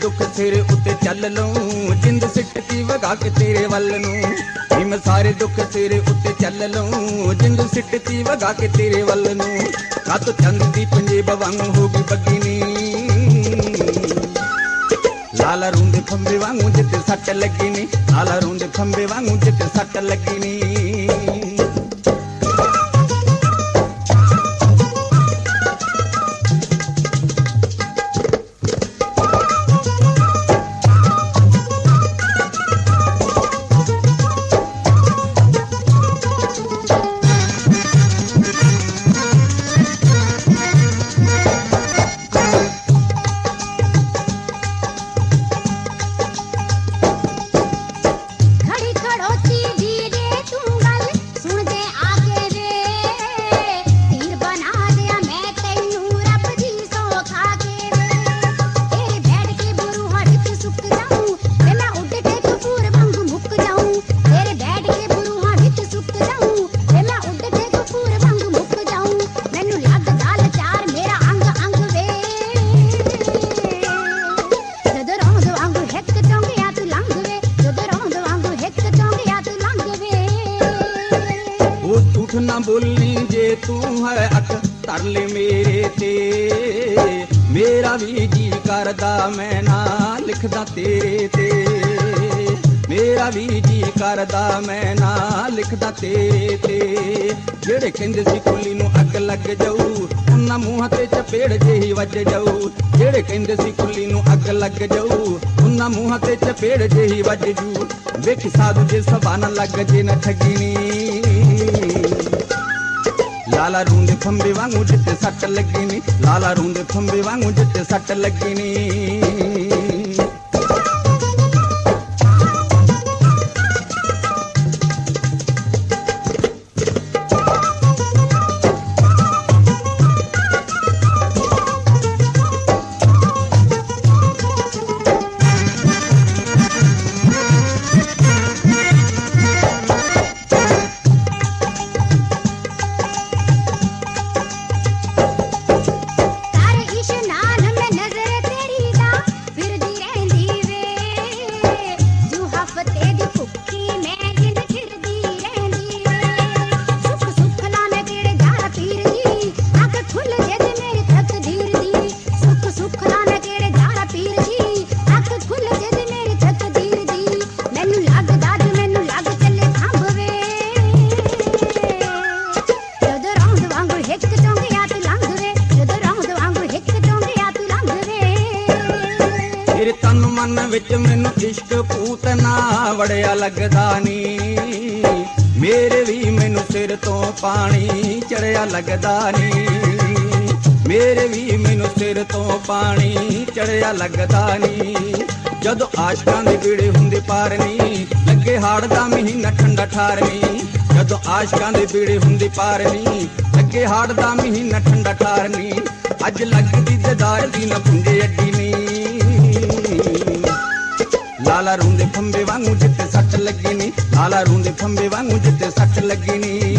ਦੁੱਖ ਸਿਰ ਉੱਤੇ ਚੱਲ ਲਊ, ਜਿੰਦ ਸਿੱਟਦੀ ਵਗਾ ਕੇ ਤੇਰੇ ਵੱਲ ਨੂੰ। ਨੀ ਮੈਂ ਸਾਰੇ ਦੁੱਖ ਸਿਰ ਉੱਤੇ ਚੱਲ ਲਊ, ਜਿੰਦ ਸਿੱਟਦੀ ਵਗਾ ਕੇ ਤੇਰੇ ਵੱਲ ਨੂੰ। ਕੱਤ ਚੰਦ ਦੀ ਪੰਜੇਬ ਵਾਂਗ ਹੋ ਗਈ ਬੱਗੀਨੀ। ਲਾਲਾ ਰੁੰਦੇ ਖੰਬੇ ਵਾਂਗੂ ਜਿੱਤੇ ਸੱਟ ਲੱਗੀ ਨੀ ਲਾਲਾ ਰੁੰਦੇ ਖੰਬੇ ਵਾਂਗੂ ਜਿੱਤੇ ਸੱਟ ਲੱਗੀ ਨੀ ਨਾ ਬੋਲੀ ਜੇ ਤੂੰ ਹੈ ਅੱਖ ਧਰ ਲੈ ਮੇਰੇ ਤੇ। ਮੇਰਾ ਵੀ ਜੀ ਕਰਦਾ ਮੈਂ ਨਾ ਲਿਖਦਾ ਤੇਰੇ ਤੇ। ਮੇਰਾ ਵੀ ਜੀ ਕਰਦਾ ਮੈਂ ਨਾ ਲਿਖਦਾ ਤੇਰੇ ਤੇ। ਜਿਹੜੇ ਕਹਿੰਦੇ ਸੀ ਕੁੱਲੀ ਨੂੰ ਅੱਗ ਲੱਗ ਜਾਊ, ਉਹਨਾਂ ਮੂੰਹਾਂ ਤੇ ਚਪੇੜ ਜਿਹੀ ਵੱਜ ਜਾਊ। ਜਿਹੜੇ ਕਹਿੰਦੇ ਸੀ ਕੁੱਲੀ ਨੂੰ ਅੱਗ ਲੱਗ ਜਾਊ, ਉਹਨਾਂ ਮੂੰਹਾਂ ਤੇ ਚਪੇੜ ਜਿਹੀ ਵੱਜ ਜੂ। ਵੇਖ ਸਾਧੂ ਜੇ ਸਭਾ ਨਾ ਲੱਗ ਜੇ ਨਾ ਠੱਗੀਨੀ ਲਾਲਾ ਰੂੰਦੇ ਖੰਬੇ ਵਾਂਗੂ ਜਿੱਤੇ ਸੱਟ ਲੱਗੀ ਨੀ ਲਾਲਾ ਰੂੰਦੇ ਖੰਬੇ ਵਾਂਗੂ ਜਿੱਤੇ ਸੱਟ ਲੱਗੀ ਨੀ ਤੇਰੇ ਮਨ ਵਿੱਚ ਮੈਨੂੰ ਇਸ਼ਕ ਪੂਤਨਾ ਵੜਿਆ ਲੱਗਦਾ ਨੀ। ਮੇਰੇ ਵੀ ਮੈਨੂੰ ਸਿਰ ਤੋਂ ਪਾਣੀ ਚੜਿਆ ਲੱਗਦਾ ਨੀ। ਮੇਰੇ ਵੀ ਮੈਨੂੰ ਸਿਰ ਤੋਂ ਪਾਣੀ ਚੜਿਆ ਲੱਗਦਾ ਨੀ। ਜਦੋਂ ਆਸ਼ਕਾਂ ਦੇ ਵਿੜੇ ਹੁੰਦੇ ਪਾਰਨੀ ਲੱਗੇ ਹਾੜ ਦਾ ਮਹੀਨਾ ਠੰਡਾ ਠਾਰ ਜਦੋਂ ਆਸ਼ਕਾਂ ਦੇ ਵਿੜੇ ਹੁੰਦੇ ਪਾਰਨੀ ਲੱਗੇ ਹਾੜ ਦਾ ਮਹੀਨਾ ਠੰਡਾ ਠਾਰ ਅੱਜ ਲੱਗਦੀ ਦਦਾਰ ਦੀ ਨਾ ਪੁੰਜੇ ਅੱਡੀ ਲਾਲਾ ਰੋਂਦੇ ਖੰਬੇ ਵਾਂਗੂ ਜਿੱਤੇ ਸੱਟ ਲੱਗੀ ਨੀ ਲਾਲਾ ਰੋਂਦੇ ਖੰਬੇ ਵਾਂਗੂ ਜਿੱਤੇ ਸੱਟ ਲੱਗੀ ਨੀ